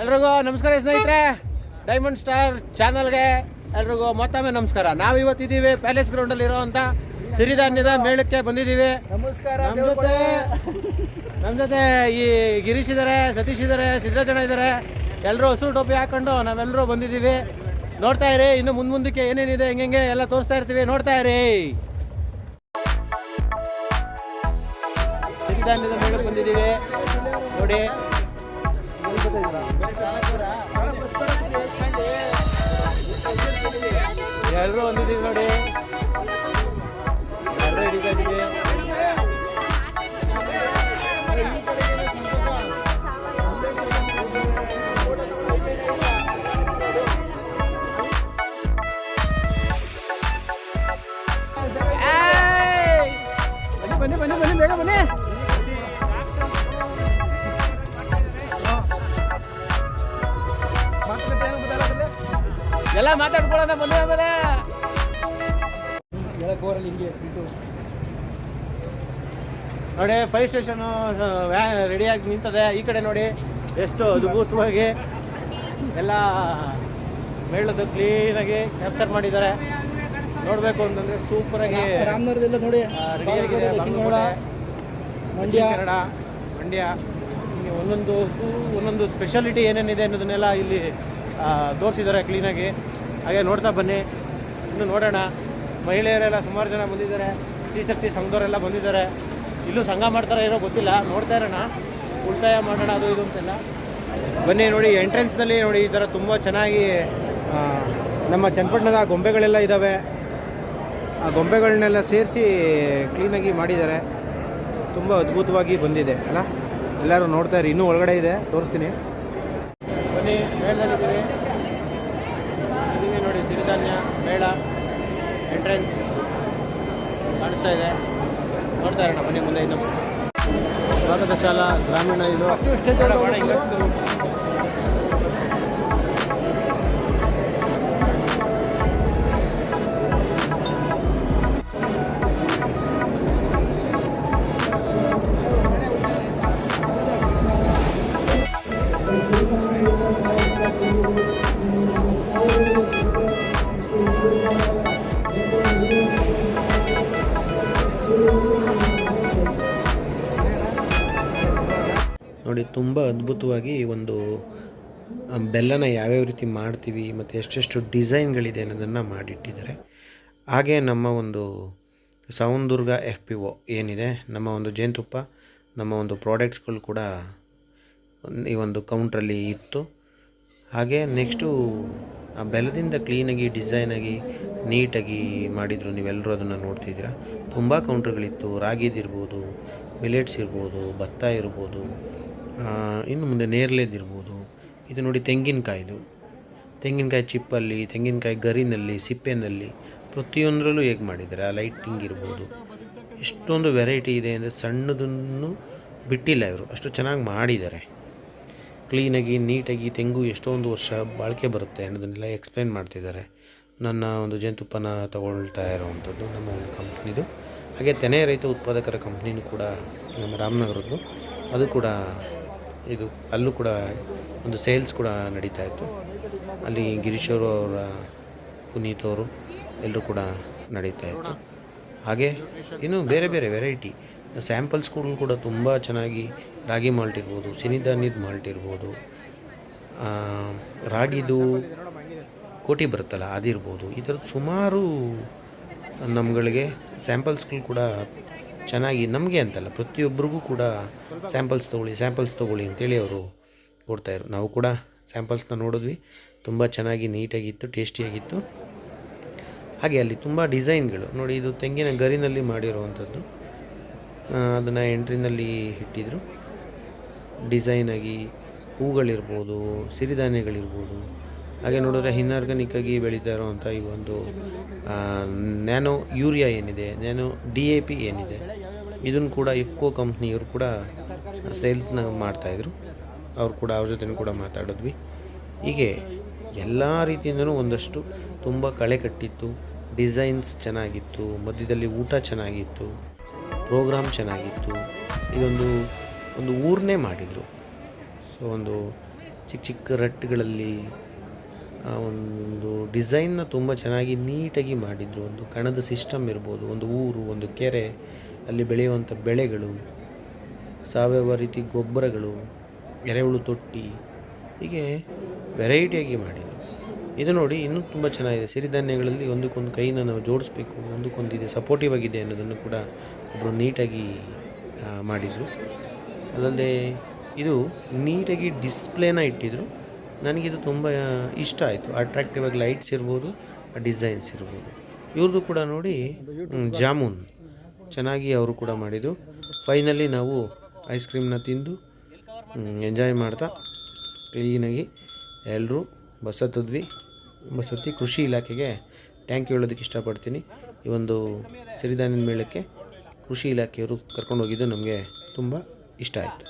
ಎಲ್ರಿಗೂ ನಮಸ್ಕಾರ ಸ್ನೇಹಿತರೆ. ಡೈಮಂಡ್ ಸ್ಟಾರ್ ಚಾನಲ್ಗೆ ಎಲ್ರಿಗೂ ಮತ್ತೊಮ್ಮೆ ನಮಸ್ಕಾರ. ನಾವು ಇವತ್ತಿದ್ದೀವಿ ಪ್ಯಾಲೇಸ್ ಗ್ರೌಂಡಲ್ಲಿ ಇರೋವಂಥ ಸಿರಿಧಾನ್ಯದ ಮೇಳಕ್ಕೆ ಬಂದಿದ್ದೀವಿ. ನಮಸ್ಕಾರ ನಮ್ಮ ಜೊತೆ ನಮ್ಮ ಜೊತೆ ಈ ಗಿರೀಶ್ ಇದ್ದಾರೆ ಸತೀಶ್ ಇದ್ದಾರೆ ಸಿದ್ದರಾಜಣ್ಣ ಇದ್ದಾರೆ ಎಲ್ಲರೂ ಹಸಿರು ಟೋಪಿ ಹಾಕೊಂಡು ನಾವೆಲ್ಲರೂ ಬಂದಿದ್ದೀವಿ. ನೋಡ್ತಾ ಇರಿ ಇನ್ನು ಮುಂದೆ ಮುಂದಕ್ಕೆ ಏನೇನಿದೆ ಹೆಂಗೆ ಎಲ್ಲ ತೋರಿಸ್ತಾ ಇರ್ತೀವಿ. ನೋಡ್ತಾ ಇರಿ. ಸಿರಿಧಾನ್ಯದ ಮೇಳಕ್ಕೆ ಬಂದಿದ್ದೀವಿ ನೋಡಿ ಎಲ್ಲರೂ ಬಂದಿದ್ದೀವಿ ನೋಡಿ ಎಲ್ಲರೂ ಹಿಡಿತಾ ಇದ್ದೀವಿ ಏಯ್! ಬನ್ನಿ ಬನ್ನಿ ಬನ್ನಿ ಬನ್ನಿ ಬೇಗ ಬನ್ನಿ ಎಲ್ಲ ಮಾತಾಡ್ಕೊಳ್ಳೋಣ ಬನ್ನಿ ಆಮೇಲೆ. ನೋಡಿ ಫೈರ್ ಸ್ಟೇಷನ್ ರೆಡಿಯಾಗಿ ನಿಂತದೆ. ಈ ಕಡೆ ನೋಡಿ ಎಷ್ಟು ಅದ್ಭುತವಾಗಿ ಎಲ್ಲ ಮೇಳದ ಕ್ಲೀನಾಗಿ ಕ್ಯಾಪ್ಚರ್ ಮಾಡಿದ್ದಾರೆ. ನೋಡಬೇಕು ಅಂತಂದ್ರೆ ಸೂಪರ್ ಆಗಿ ರಾಮನಗರದೆಲ್ಲ ನೋಡಿ. ರೆಡಿಯಾಗಿದೆ ಮಂಡ್ಯ. ಕನ್ನಡ ಮಂಡ್ಯ. ಒಂದೊಂದು ಒಂದೊಂದು ಸ್ಪೆಷಾಲಿಟಿ ಏನೇನಿದೆ ಅನ್ನೋದನ್ನೆಲ್ಲ ಇಲ್ಲಿ ತೋರಿಸಿದ್ದಾರೆ ಕ್ಲೀನಾಗಿ ಹಾಗೆ ನೋಡ್ತಾ ಬನ್ನಿ. ಇನ್ನು ನೋಡೋಣ. ಮಹಿಳೆಯರೆಲ್ಲ ಸುಮಾರು ಜನ ಬಂದಿದ್ದಾರೆ. ಶ್ರೀಶಕ್ತಿ ಸಂಘದವರೆಲ್ಲ ಬಂದಿದ್ದಾರೆ. ಇಲ್ಲೂ ಸಂಘ ಮಾಡ್ತಾರೆ ಏನೋ ಗೊತ್ತಿಲ್ಲ. ನೋಡ್ತಾ ಇರೋಣ. ಉಳಿತಾಯ ಮಾಡೋಣ, ಅದು ಇದು ಅಂತೆಲ್ಲ. ಬನ್ನಿ ನೋಡಿ ಎಂಟ್ರೆನ್ಸ್ನಲ್ಲಿ ನೋಡಿ, ಈ ಥರ ತುಂಬ ಚೆನ್ನಾಗಿ ನಮ್ಮ ಚನ್ನಪಟ್ಟಣದ ಗೊಂಬೆಗಳೆಲ್ಲ ಇದ್ದಾವೆ ಆ ಗೊಂಬೆಗಳನ್ನೆಲ್ಲ ಸೇರಿಸಿ ಕ್ಲೀನಾಗಿ ಮಾಡಿದ್ದಾರೆ. ತುಂಬ ಅದ್ಭುತವಾಗಿ ಬಂದಿದೆ, ಅಲ್ಲ? ಎಲ್ಲರೂ ನೋಡ್ತಾ ಇರಿ. ಇನ್ನೂ ಒಳಗಡೆ ಇದೆ. ತೋರಿಸ್ತೀನಿ. ಬನ್ನಿ ಮೇಳದಲ್ಲಿದ್ದೀವಿ ಇದೀವಿ ನೋಡಿ ಸಿರಿಧಾನ್ಯ ಮೇಳ ಎಂಟ್ರೆನ್ಸ್ ಕಾಣಿಸ್ತಾ ಇದೆ. ನೋಡ್ತಾ ಇರೋಣ ಮನೆ ಮುಂದೆ ಇನ್ನು. ಸ್ವಾಗತ ಶಾಲಾ ಗ್ರಾಮೀಣ ಇದು. ನೋಡಿ, ತುಂಬ ಅದ್ಭುತವಾಗಿ ಒಂದು ಬೆಲ್ಲನ ಯಾವ್ಯಾವ ರೀತಿ ಮಾಡ್ತೀವಿ, ಮತ್ತು ಎಷ್ಟೆಷ್ಟು ಡಿಸೈನ್ಗಳಿದೆ ಅನ್ನೋದನ್ನು ಮಾಡಿಟ್ಟಿದ್ದಾರೆ. ಹಾಗೆ ನಮ್ಮ ಒಂದು ಸೌಂದುರ್ಗ ಎಫ್ ಪಿ ಒ ಏನಿದೆ, ನಮ್ಮ ಒಂದು ಜೇನುತುಪ್ಪ, ನಮ್ಮ ಒಂದು ಪ್ರಾಡಕ್ಟ್ಸ್ಗಳು ಕೂಡ ಈ ಒಂದು ಕೌಂಟ್ರಲ್ಲಿ ಇತ್ತು. ಹಾಗೆ ನೆಕ್ಸ್ಟು ಆ, ಬೆಲ್ಲದಿಂದ ಕ್ಲೀನಾಗಿ ಡಿಸೈನಾಗಿ ನೀಟಾಗಿ ಮಾಡಿದರು ನೀವೆಲ್ಲರೂ ಅದನ್ನು ನೋಡ್ತಿದ್ದೀರಾ. ತುಂಬ ಕೌಂಟ್ರ್ಗಳಿತ್ತು ರಾಗಿದಿರ್ಬೋದು ಮಿಲೆಟ್ಸ್ ಇರ್ಬೋದು, ಭತ್ತ ಇರ್ಬೋದು ಇನ್ನು ಮುಂದೆ ನೇರಳೆದಿರ್ಬೋದು. ಇದು ನೋಡಿ ತೆಂಗಿನಕಾಯಿದು. ತೆಂಗಿನಕಾಯಿ ಚಿಪ್ಪಲ್ಲಿ, ತೆಂಗಿನಕಾಯಿ ಗರಿನಲ್ಲಿ, ಸಿಪ್ಪೆನಲ್ಲಿ ಪ್ರತಿಯೊಂದರಲ್ಲೂ ಹೇಗೆ ಮಾಡಿದ್ದಾರೆ? ಆ ಲೈಟಿಂಗ್ ಇರ್ಬೋದು. ಎಷ್ಟೊಂದು ವೆರೈಟಿ ಇದೆ ಅಂದರೆ ಸಣ್ಣದನ್ನು ಬಿಟ್ಟಿಲ್ಲ ಇವರು. ಅಷ್ಟು ಚೆನ್ನಾಗಿ ಮಾಡಿದ್ದಾರೆ. ಕ್ಲೀನಾಗಿ, ನೀಟಾಗಿ ತೆಂಗು ಎಷ್ಟೊಂದು ವರ್ಷ ಬಾಳಿಕೆ ಬರುತ್ತೆ ಅನ್ನೋದನ್ನೆಲ್ಲ ಎಕ್ಸ್ಪ್ಲೈನ್ ಮಾಡ್ತಿದ್ದಾರೆ. ನನ್ನ ಒಂದು ಜೇನುತುಪ್ಪನ ತಗೊಳ್ತಾ ಇರೋವಂಥದ್ದು ನಮ್ಮ ಒಂದು ಕಂಪ್ನಿದು. ಹಾಗೆ ತೆನೆ ರೈತ ಉತ್ಪಾದಕರ ಕಂಪ್ನಿನೂ ಕೂಡ ನಮ್ಮ ರಾಮನಗರದ್ದು. ಅದು ಕೂಡ ಇದು ಅಲ್ಲೂ ಕೂಡ ಒಂದು ಸೇಲ್ಸ್ ಕೂಡ ನಡೀತಾ ಇತ್ತು. ಅಲ್ಲಿ ಗಿರೀಶವರು ಅವರ ಪುನೀತ್ ಅವರು ಎಲ್ಲರೂ ಕೂಡ ನಡೀತಾ ಇತ್ತು. ಹಾಗೆ ಇನ್ನು ಬೇರೆ ಬೇರೆ ವೆರೈಟಿ ಸ್ಯಾಂಪಲ್ಸ್ಗಳು ಕೂಡ ತುಂಬ ಚೆನ್ನಾಗಿ ರಾಗಿ ಮಾಲ್ಟ್ ಇರ್ಬೋದು ಸಿನಿಧಾನ್ಯದ ಮಾಲ್ಟ್ ಇರ್ಬೋದು ರಾಗಿದು ಕೋಟಿ ಬರುತ್ತಲ್ಲ ಅದಿರ್ಬೋದು. ಈ ಥರದ್ದು ಸುಮಾರು ನಮ್ಗಳಿಗೆ ಸ್ಯಾಂಪಲ್ಸ್ಗಳು ಕೂಡ ಚೆನ್ನಾಗಿ ನಮಗೆ ಅಂತಲ್ಲ ಪ್ರತಿಯೊಬ್ಬರಿಗೂ ಕೂಡ ಸ್ಯಾಂಪಲ್ಸ್ ತೊಗೊಳ್ಳಿ ಸ್ಯಾಂಪಲ್ಸ್ ತೊಗೊಳ್ಳಿ ಅಂತೇಳಿ ಅವರು ಕೊಡ್ತಾಯಿದ್ರು ನಾವು ಕೂಡ ಸ್ಯಾಂಪಲ್ಸ್ನ ನೋಡಿದ್ವಿ. ತುಂಬ ಚೆನ್ನಾಗಿ ನೀಟಾಗಿತ್ತು, ಟೇಸ್ಟಿಯಾಗಿತ್ತು. ಹಾಗೆ ಅಲ್ಲಿ ತುಂಬ ಡಿಸೈನ್ಗಳು. ನೋಡಿ, ಇದು ತೆಂಗಿನ ಗರಿನಲ್ಲಿ ಮಾಡಿರುವಂಥದ್ದು. ಅದನ್ನು ಎಂಟ್ರಿನಲ್ಲಿ ಇಟ್ಟಿದ್ರು. ಡಿಸೈನಾಗಿ ಹೂಗಳಿರ್ಬೋದು, ಸಿರಿಧಾನ್ಯಗಳಿರ್ಬೋದು. ಹಾಗೆ ನೋಡಿದ್ರೆ ಆಗಿ ಬೆಳೀತಾ ಇರುವಂಥ ಈ ಒಂದು ನ್ಯಾನೋ ಯೂರಿಯಾ ಏನಿದೆ, ನ್ಯಾನೋ ಡಿ ಎ ಪಿ ಏನಿದೆ, ಇದನ್ನು ಕೂಡ ಇಫ್ಕೋ ಕಂಪ್ನಿಯವರು ಕೂಡ ಸೇಲ್ಸ್ನ ಮಾಡ್ತಾಯಿದ್ರು. ಅವ್ರು ಕೂಡ ಅವ್ರ ಜೊತೆ ಕೂಡ ಮಾತಾಡಿದ್ವಿ. ಹೀಗೆ ಎಲ್ಲ ರೀತಿಯಿಂದನೂ ಒಂದಷ್ಟು ತುಂಬ ಕಳೆ ಕಟ್ಟಿತ್ತು, ಡಿಸೈನ್ಸ್ ಚೆನ್ನಾಗಿತ್ತು, ಮಧ್ಯದಲ್ಲಿ ಊಟ ಚೆನ್ನಾಗಿತ್ತು, ಪ್ರೋಗ್ರಾಮ್ ಚೆನ್ನಾಗಿತ್ತು. ಇದೊಂದು, ಒಂದು ಊರನ್ನೇ ಮಾಡಿದರು. ಸೊ ಒಂದು ಚಿಕ್ಕ ಚಿಕ್ಕ ರಟ್ಗಳಲ್ಲಿ ಆ ಒಂದು ಡಿಸೈನ್ನ ತುಂಬ ಚೆನ್ನಾಗಿ ನೀಟಾಗಿ ಮಾಡಿದರು. ಒಂದು ಕಣದ ಸಿಸ್ಟಮ್ ಇರ್ಬೋದು, ಒಂದು ಊರು, ಒಂದು ಕೆರೆ, ಅಲ್ಲಿ ಬೆಳೆಯುವಂಥ ಬೆಳೆಗಳು, ಸಾವಯವ ರೀತಿ ಗೊಬ್ಬರಗಳು, ಎರೆಹುಳು ತೊಟ್ಟಿ, ಹೀಗೆ ವೆರೈಟಿಯಾಗಿ ಮಾಡಿದರು. ಇದು ನೋಡಿ ಇನ್ನೂ ತುಂಬ ಚೆನ್ನಾಗಿದೆ. ಸಿರಿಧಾನ್ಯಗಳಲ್ಲಿ ಒಂದಕ್ಕೊಂದು ಕೈನ ನಾವು ಜೋಡಿಸ್ಬೇಕು, ಒಂದಕ್ಕೊಂದು ಇದೆ ಸಪೋರ್ಟಿವ್ ಆಗಿದೆ ಅನ್ನೋದನ್ನು ಕೂಡ ಒಬ್ಬರು ನೀಟಾಗಿ ಮಾಡಿದರು. ಅದಲ್ಲದೆ ಇದು ನೀಟಾಗಿ ಡಿಸ್ಪ್ಲೇನ ಇಟ್ಟಿದ್ರು. ನನಗಿದು ತುಂಬ ಇಷ್ಟ ಆಯಿತು. ಅಟ್ರಾಕ್ಟಿವ್ ಆಗಿ ಲೈಟ್ಸ್ ಇರ್ಬೋದು ಡಿಸೈನ್ಸ್ ಇರ್ಬೋದು. ಇವ್ರದ್ದು ಕೂಡ ನೋಡಿ ಜಾಮೂನ್. ಚೆನ್ನಾಗಿ ಅವರು ಕೂಡ ಮಾಡಿದರು. ಫೈನಲಿ ನಾವು ಐಸ್ ಕ್ರೀಮ್ನ ತಿಂದು ಎಂಜಾಯ್ ಮಾಡ್ತಾ ಕ್ಲೀನಾಗಿ ಎಲ್ಲರೂ ಬಸ್ ಹತ್ತಿದ್ವಿ ಬಸ್ ಹತ್ತಿ ಕೃಷಿ ಇಲಾಖೆಗೆ ಥ್ಯಾಂಕ್ ಯು ಹೇಳೋದಕ್ಕೆ ಇಷ್ಟಪಡ್ತೀನಿ. ಈ ಒಂದು ಸಿರಿಧಾನ್ಯದ ಮೇಳಕ್ಕೆ ಕೃಷಿ ಇಲಾಖೆಯವರು ಕರ್ಕೊಂಡು ಹೋಗಿದ್ದು ನಮಗೆ ತುಂಬ ಇಷ್ಟ ಆಯಿತು.